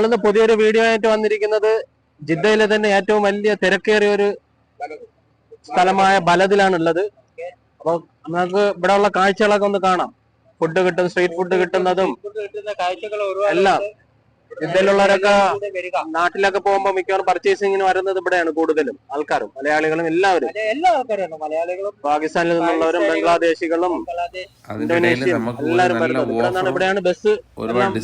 നമ്മളിന്ന് പുതിയൊരു വീഡിയോ ആയിട്ട് വന്നിരിക്കുന്നത് ജിദ്ദയിലെ തന്നെ ഏറ്റവും വലിയ തിരക്കേറിയ ഒരു സ്ഥലമായ ബലദിലാണുള്ളത്. അപ്പൊ നമുക്ക് ഇവിടെ ഉള്ള കാഴ്ചകളൊക്കെ ഒന്ന് കാണാം. ഫുഡ് കിട്ടും സ്ട്രീറ്റ് ഫുഡ് കിട്ടുന്നതും എല്ലാം. ഇതിലുള്ളവരൊക്കെ നാട്ടിലൊക്കെ പോകുമ്പോ മിക്കവാറും പർച്ചേസിങ്ങിന് വരുന്നത് ഇവിടെയാണ് കൂടുതലും ആൾക്കാരും മലയാളികളും എല്ലാവരും. എല്ലാ മലയാളികളും പാകിസ്ഥാനിൽ നിന്നുള്ളവരും ബംഗ്ലാദേശികളും എല്ലാവരും ഇവിടെയാണ് ബസ്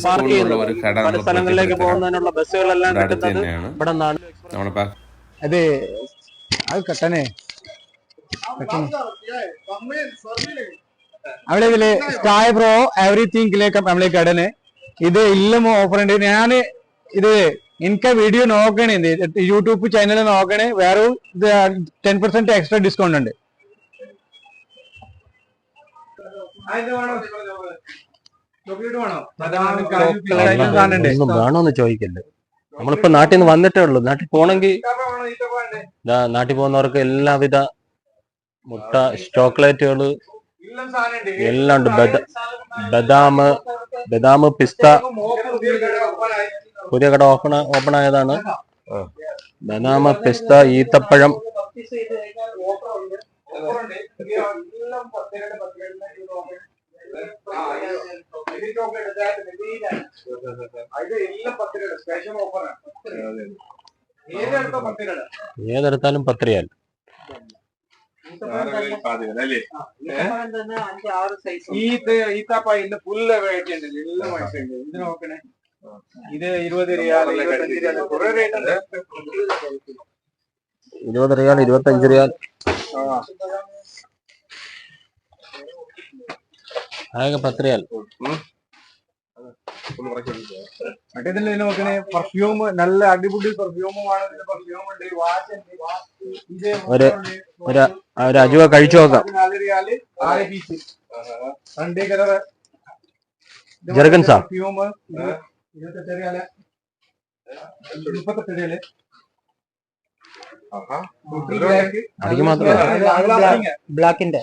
പാർക്ക് ചെയ്യുന്നത്. പല സ്ഥലങ്ങളിലേക്ക് പോകുന്നതിനുള്ള ബസ്സുകളെല്ലാം കിട്ടുന്നത് ഇവിടെ നിന്നാണ്. അതെ. അത് കട്ടനെ അവിടെ ഇതിൽ സ്കായ് പ്രോ എവറിത്തിങ്കിലേക്ക് നമ്മളെ കടനെ ഇത് ഇല്ലും ഓഫർ ഉണ്ട്. ഞാൻ ഇത് എനിക്ക് വീഡിയോ നോക്കണേ. യൂട്യൂബ് ചാനൽ നോക്കണേ. വേറെ ഇത് ടെൻ പെർസെന്റ് എക്സ്ട്രാ ഡിസ്കൗണ്ട് ഉണ്ട്. വേണോന്ന് ചോദിക്കല്ലേ. നമ്മളിപ്പോ നാട്ടിൽ നിന്ന് വന്നിട്ടേ ഉള്ളൂ. നാട്ടിൽ പോണെങ്കിൽ നാട്ടിൽ പോകുന്നവർക്ക് എല്ലാവിധ മുട്ട ചോക്ലേറ്റുകൾ എല്ലാം ഉണ്ട്. ബദ- ബദാം പിസ്ത. പുതിയ കട ഓപ്പൺ ഓപ്പൺ ആയതാണ്. ബദാം പിസ്ത ഈത്തപ്പഴം. ഏതെടുത്താലും പത്ത് ഈത്ത ഈത്താപ്പായിന്റെ ഫുള്ള് വെറൈറ്റി ഉണ്ട്. എല്ലാം മനസ്സിലുണ്ട് ഇത് നോക്കണേ? ഇത് ഇരുപത് റിയാൽ ഇരുപത്തഞ്ച് റിയാൽ കുറെ റേറ്റ് ഉണ്ട്. ഇരുപത് റിയാൽ ഇരുപത്തഞ്ച് റിയാൽ ആകെ പത്ത് റിയാൽ മറ്റേതിൽ നോക്കണേ പെർഫ്യൂം നല്ല അടിപൊളി പെർഫ്യൂമുമാണ് പെർഫ്യൂം ഉണ്ട് വാച്ച് ഒരു- ഒരു ഒരു അജുവ കഴിച്ചു നോക്കാം. പതിനാല് റിയാൽ ആറ് പീസ് രണ്ടേ കളർ ജെർഗൻസാ? പെർഫ്യൂം ഇരുപത്തെട്ട് റിയാൽ മുപ്പത്തെട്ട് റിയാൽ അടിക്ക് മാത്രമല്ല. ബ്ലാക്കിന്റെ.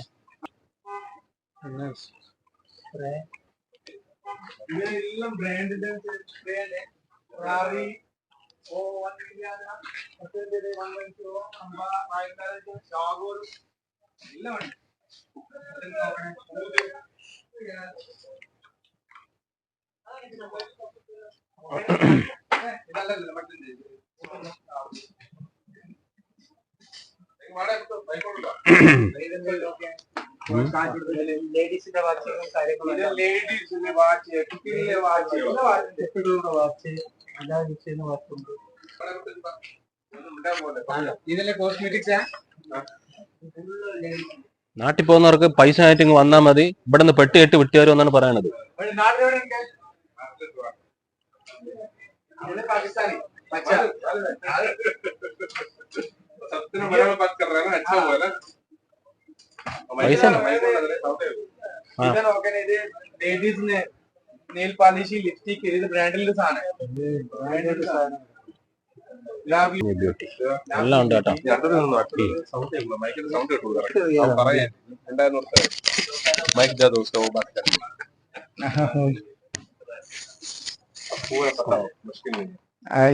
ഇതെല്ലാം ബ്രാൻഡിന്റെ സ്പ്രേയാണ് ഫെറാറി ഓ വൺ മറ്റേത് വൺ വൺ ടു അമ്പ ആയിരത്തി ഷാഗോർ എല്ലാം ഉണ്ട്. ഇതല്ലല്ലോ മറ്റേ ലേഡീസിന്റെ വാച്ചുകളും കാര്യങ്ങളും ലേഡീസിന്റെ വാച്ച് കുട്ടികളുടെ വാച്ച്. കുട്ടികളുടെ വാച്ച്. എല്ലാ ഡിസൈനും വാച്ചുണ്ട്. ഇതിലെ കോസ്മെറ്റിക്സ് നാട്ടിൽ പോകുന്നവർക്ക് പൈസ ആയിട്ട് ഇങ്ങ് വന്നാൽ മതി. ഇവിടെ നിന്ന് പെട്ടി കെട്ടി വിട്ടുതരുമെന്നാണ് പറയണത്. നാട്ടിലെവിടെ പാകിസ്ഥാനി. പൈസ ലേഡീസിന് നെയിൽ ഉണ്ട് മൈക്ക്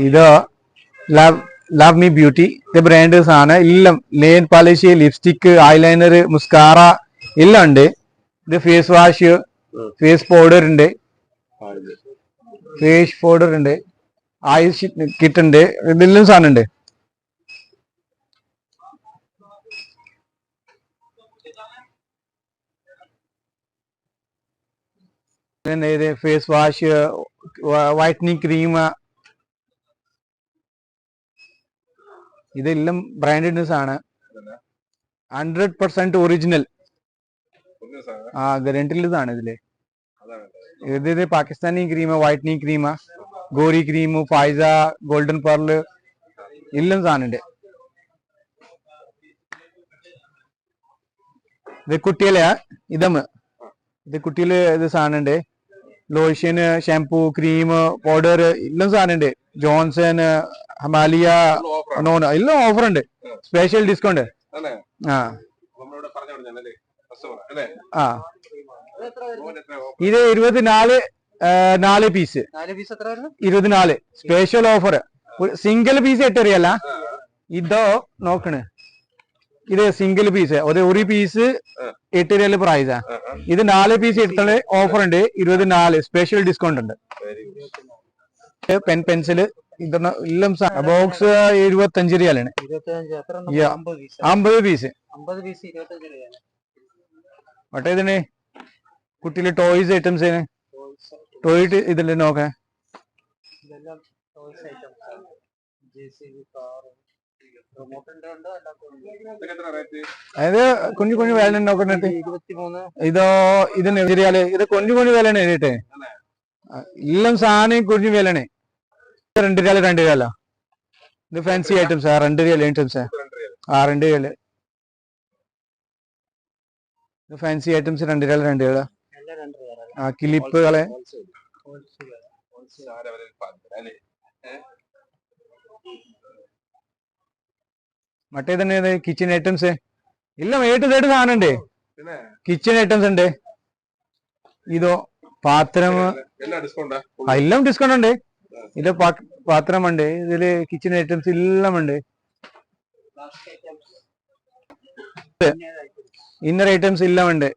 ഇതോ ലവ് മീ ബ്യൂട്ടി ഇത് ബ്രാൻഡ് സാധനം. എല്ലാം nail polish lipstick eyeliner mascara എല്ലാം ഉണ്ട്. ഇത് ഫേസ് വാഷ് ഫേസ് പൗഡർ ഉണ്ട്. ഫേസ് പൗഡർ ഉണ്ട്. ഐസ് കിറ്റ് ഉണ്ട്. ഇതെല്ലാം സാധനം ഉണ്ട്. ഫേസ് വാഷ് വൈറ്റനിങ് ക്രീം ഇതെല്ലാം ബ്രാൻഡഡ് ആണ്. ഹൺഡ്രഡ് പെർസെന്റ് ഒറിജിനൽ ആ ഗ്യാരണ്ടിയിലാണ് ഇതിൽ. ഇത് പാകിസ്ഥാനി ക്രീമ whitening crema Goree cream Faiza golden pearl എല്ലാം സാധനമുണ്ട്. ഇത് കുട്ടിയിലെയാ ഇതമ്മ. ഇത് കുട്ടികൾ ഇത് സാധനമുണ്ട്. ലോഷന് ഷാംപൂ ക്രീം പൗഡർ എല്ലാം സാധനമുണ്ട് ജോൺസൺ ഹമാലിയ നോൺ എല്ലാം ഓഫർ ഉണ്ട് സ്പെഷ്യൽ ഡിസ്കൗണ്ട് ആ. ആ. ഇത് ഇരുപത്തിനാല് നാല് പീസ്. ഇരുപത്തിനാല്. സ്പെഷ്യൽ ഓഫർ സിംഗിൾ പീസ് എട്ടറിയല്ല. ഇതോ നോക്കണ്. ഇത് സിംഗിൾ പീസ് ഒരു പീസ് എട്ട് രൂപ പ്രൈസാ ഇത് നാല് പീസ് എടുത്തത് ഓഫർ ഉണ്ട്. ഇരുപത്തിനാല് സ്പെഷ്യൽ ഡിസ്കൗണ്ട് ഉണ്ട്. പെൻ പെൻസിൽ ഇതെല്ലാം എല്ലാം ബോക്സ് എഴുപത്തഞ്ച് രൂപയാണ്. അമ്പത് പീസ് മറ്റേ ഇതിന് കുട്ടിയിലെ ടോയ്സ് ഐറ്റംസ് ടോയ് ഇതിന്റെ നോക്കാം. ജെ സി ബി അതായത് കുഞ്ഞു കുഞ്ഞു വേല ഇരുപത്തിമൂന്ന്. ഇതോ ഇതിന് ശരിയാൽ ഇത് കുഞ്ഞു കുഞ്ഞു വിലയാണ് എഴുതിട്ടെ എല്ലാം സാധനം കുഞ്ഞു വേലണേ രണ്ട് രൂപ രണ്ട് രൂപ ഇത് ഫാൻസി ഐറ്റംസ് ആ രണ്ട് രൂപ ഐറ്റംസ് ആ? രണ്ട് രൂപ ഇത് ഫാൻസി ഐറ്റംസ് രണ്ട് രൂപ രണ്ട് രൂപ? രൂപ ആ ക്ലിപ്പുകളെ സാര വില അല്ലേ മറ്റേ തന്നെ കിച്ചൺ ഐറ്റംസ് ഇല്ല ഏട്ട് സൈഡ് സാധനം ഉണ്ട് കിച്ചൺ ഐറ്റംസ് ഉണ്ട്. ഇതോ പാത്രം. എല്ലാ ഡിസ്കൗണ്ടാ ഉണ്ട്. ഇത് പാത്രം പാത്രമുണ്ട് ഇതിൽ കിച്ചൺ ഐറ്റംസ് എല്ലാം ഉണ്ട്. ഇന്നർ ഐറ്റംസ് എല്ലാം ഉണ്ട്.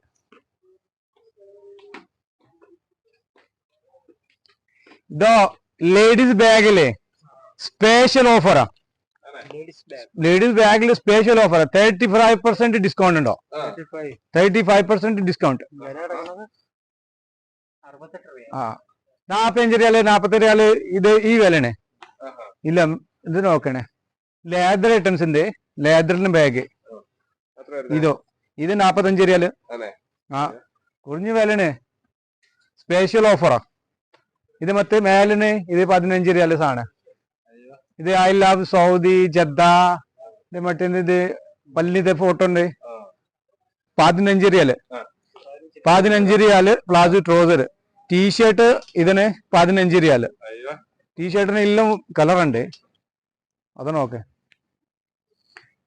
ഇതോ ലേഡീസ് ബാഗിൽ സ്പെഷ്യൽ ഓഫറാ ലേഡീസ് ബാഗിൽ special offer thirty five percent discount ഉണ്ടോ? തേർട്ടി ഫൈവ് പെർസെന്റ് ഡിസ്കൗണ്ട് ആ. നാപ്പത്തഞ്ച് രൂപ നാപ്പത്തി രൂപ ഇത് ഈ വിലയാണ്. ഇല്ല ഇത് നോക്കണേ. ലേദർ ഐറ്റംസ് ഉണ്ട് ലേദറിന് ബാഗ് ഇതോ. ഇത് നാപ്പത്തഞ്ച് രൂപ. ആ. കുറഞ്ഞ വിലയാണ്. സ്പെഷ്യൽ ഓഫറാ ഇത് മറ്റേ മേലിന് ഇത് പതിനഞ്ച് രൂപ സാധനം? ഇത് ഐ ലവ് സൗദി ജദ്ദ ഇത് മറ്റേ ഇത് പല്ലിന്റെ ഫോട്ടോ ഉണ്ട്. ആ. പതിനഞ്ച് റിയാൽ ആ. പതിനഞ്ച് റിയാൽ പ്ലാസോ ട്രോസർ ടീഷർട്ട് ഇതിന് പതിനഞ്ച് റിയാൽ അയ്യോ. ടീഷർട്ടിന് എല്ലാം കളർ ഉണ്ട്. അത് നോക്ക്.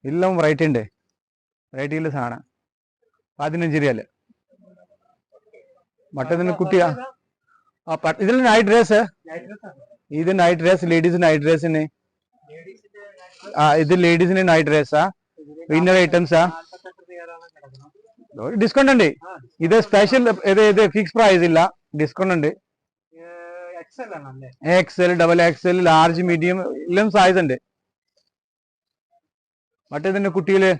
എല്ലാം വെറൈറ്റി ഉണ്ട്. വെറൈറ്റിയിലെ സാധനം. പതിനഞ്ച് റിയാൽ മറ്റേതിന് കുട്ടിയാ. ആ ഇതിൽ നൈറ്റ് ഡ്രസ് ഇത് നൈറ്റ് ഡ്രസ് ലേഡീസ് നൈറ്റ് ഡ്രസ്സിന് ആ ഇത് ലേഡീസിന്റെ നൈറ്റ് ഡ്രസ്സാ വിന്നർ ഐറ്റംസാ ഡിസ്കൗണ്ട് ഉണ്ട്. ഇത് സ്പെഷ്യൽ ഇത് ഇത് ഫിക്സ് പ്രൈസ് ഇല്ല. ഡിസ്കൗണ്ട് ഉണ്ട്. XL double XL large medium എല്ലാം സൈസ് ഉണ്ട്. മറ്റേതിന്റെ കുട്ടികൾ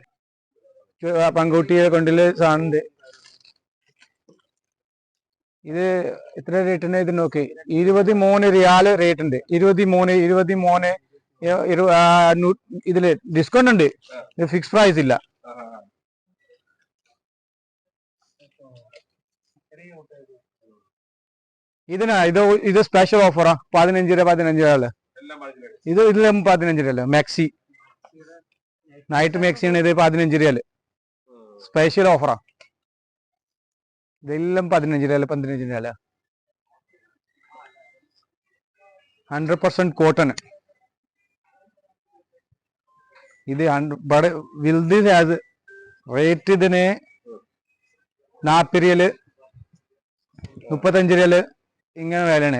ചെ- പെൺകുട്ടിയെ കൊണ്ടിൽ സാധനം ഇത് എത്ര റേറ്റിന് ഇത് നോക്കി. ഇരുപത്തി മൂന്ന് റിയാൽ റേറ്റ് ഉണ്ട്. ഇരുപത്തി മൂന്ന് ഇരുപത്തി മൂന്ന് ഇതിൽ ഡിസ്കൗണ്ട് ഉണ്ട്. ഫിക്സ് പ്രൈസ് ഇല്ല. ഇതിനാ ഇത് ഇത് സ്പെഷ്യൽ ഓഫറാ പതിനഞ്ച് രൂപ പതിനഞ്ച് രൂപ അല്ലേ ഇത് ഇതിലും പതിനഞ്ച് രൂപ മാക്സി നൈറ്റ് മാക്സിയാണ് ഇത് പതിനഞ്ച് രൂപ സ്പെഷ്യൽ ഓഫറാ ഇതെല്ലാം പതിനഞ്ച് രൂപ പതിനഞ്ച് രൂപ ഹൺഡ്രഡ് പെർസെന്റ് കോട്ടൺ ഇത് ബടെ വിൽദി ഹാസ് റേറ്റ് ഇതിന് റിയൽ മുപ്പത്തഞ്ച് റിയൽ ഇങ്ങനെ വിലയാണ്.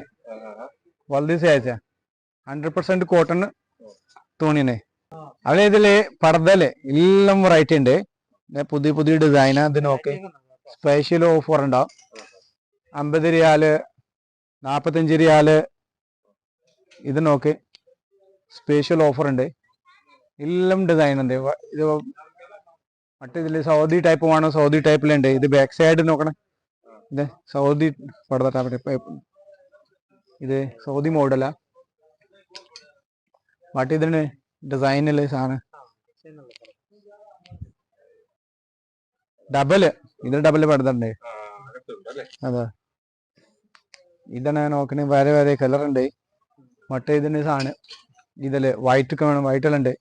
വലുത് സാച്ച ഹൺഡ്രഡ് പെർസെന്റ് കോട്ടൺ തുണിയാണ്. അവിടെ ഇതിൽ പർദ്ദൽ എല്ലാം വെറൈറ്റി ഉണ്ട്. പുതിയ പുതിയ ഡിസൈൻ അത് നോക്കി. സ്പെഷ്യൽ ഓഫർ ഉണ്ടാവും. അമ്പത് റിയാൽ നാപ്പത്തഞ്ച് റിയാൽ ഇത് നോക്ക്. സ്പെഷ്യൽ ഓഫർ ഉണ്ട്. എല്ലാം ഡിസൈൻ ഉണ്ട്. ഇത് മറ്റേ ഇതിൽ സൗദി ടൈപ്പ് വേണോ സൗദി ടൈപ്പിലുണ്ട് ഇത് ബാക്ക് സൈഡ് നോക്കണം. ഇത് സൗദി type. ഇത് സൗദി മോഡലാ മറ്റേ ഇതിന് ഡിസൈനിൽ സാധനം. ഡബിൾ ഇത് ഡബിൾ പടുത്തുണ്ട്. അതെ. ഇതാണ് നോക്കണേ. വേറെ വേറെ കളർ ഉണ്ട്. മറ്റേ ഇതിന് സാധനം. ഇതിൽ വൈറ്റ് ഒക്കെ വേണം. വൈറ്റ് എല്ലാം ഉണ്ട്.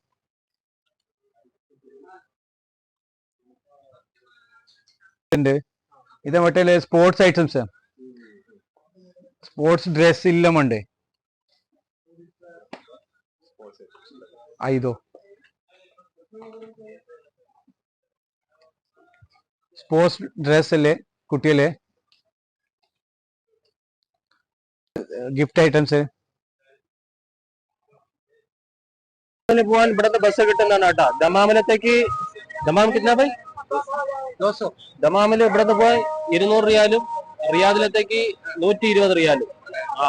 ഉണ്ട്. ഇത് മറ്റേ സ്പോർട്സ് ഐറ്റംസ് സ്പോർട്സ് ഡ്രസ് ഇല്ലമുണ്ട് ഐതോ. സ്പോർട്സ് ഡ്രസ് അല്ലേ കുട്ടികളെ? ഗിഫ്റ്റ് ഐറ്റംസ് പോവാൻ ഇവിടുത്തെ ബസ് കിട്ടുന്നതാണ് കേട്ടോ. ദമാമലത്തേക്ക് ദമാം കിട്ടുന്ന ദോശോ. ദമാമിൽ ഇവിടുന്ന് പോയി ഇരുന്നൂറ് റിയാലും റിയാദിലത്തേക്ക് നൂറ്റി ഇരുപത് റിയാലും. ആ.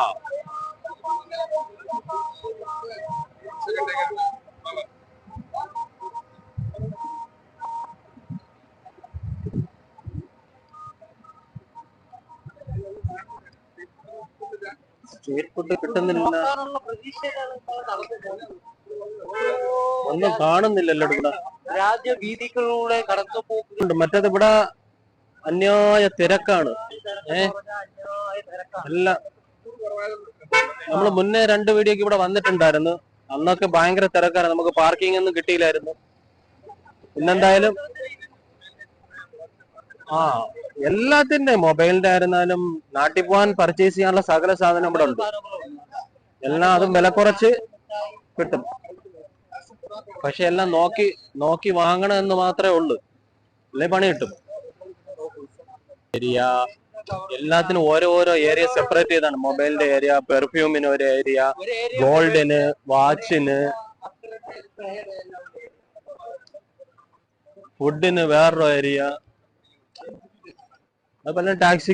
സ്ട്രീറ്റ് ഫുഡ് കിട്ടുന്നില്ല. ഒന്നും കാണുന്നില്ലല്ലോ ഇവിടെ രാജ്യ വീതികളിലൂടെ കടന്നു പോകുന്നുണ്ട് മറ്റേത് ഇവിടെ അന്യായ തിരക്കാണ്. ഏ? അല്ല. നമ്മൾ മുന്നേ രണ്ട് വീഡിയോക്ക് ഇവിടെ വന്നിട്ടുണ്ടായിരുന്നു. അന്നൊക്കെ ഭയങ്കര തിരക്കാണ് നമുക്ക് പാർക്കിംഗ് ഒന്നും കിട്ടിയില്ലായിരുന്നു. പിന്നെന്തായാലും ആ എല്ലാത്തിന്റെ മൊബൈലിന്റെ ആയിരുന്നാലും നാട്ടിൽ പോകാൻ പർച്ചേസ് ചെയ്യാനുള്ള സകല സാധനം ഇവിടെ ഉണ്ട്. എല്ലാം അതും വില കുറച്ച് കിട്ടും. പക്ഷെ എല്ലാം നോക്കി നോക്കി വാങ്ങണം എന്ന് മാത്രമേ ഉള്ളൂ. അല്ലേ പണി കിട്ടും? ഏരിയ എല്ലാത്തിനും ഓരോ ഓരോ ഏരിയ സെപ്പറേറ്റ് ചെയ്താണ്. മൊബൈലിന്റെ ഏരിയ പെർഫ്യൂമിന് ഒരു ഏരിയ ഗോൾഡിന് വാച്ചിന് ഫുഡിന് വേറൊരു ഏരിയ. അതുപോലെ ടാക്സി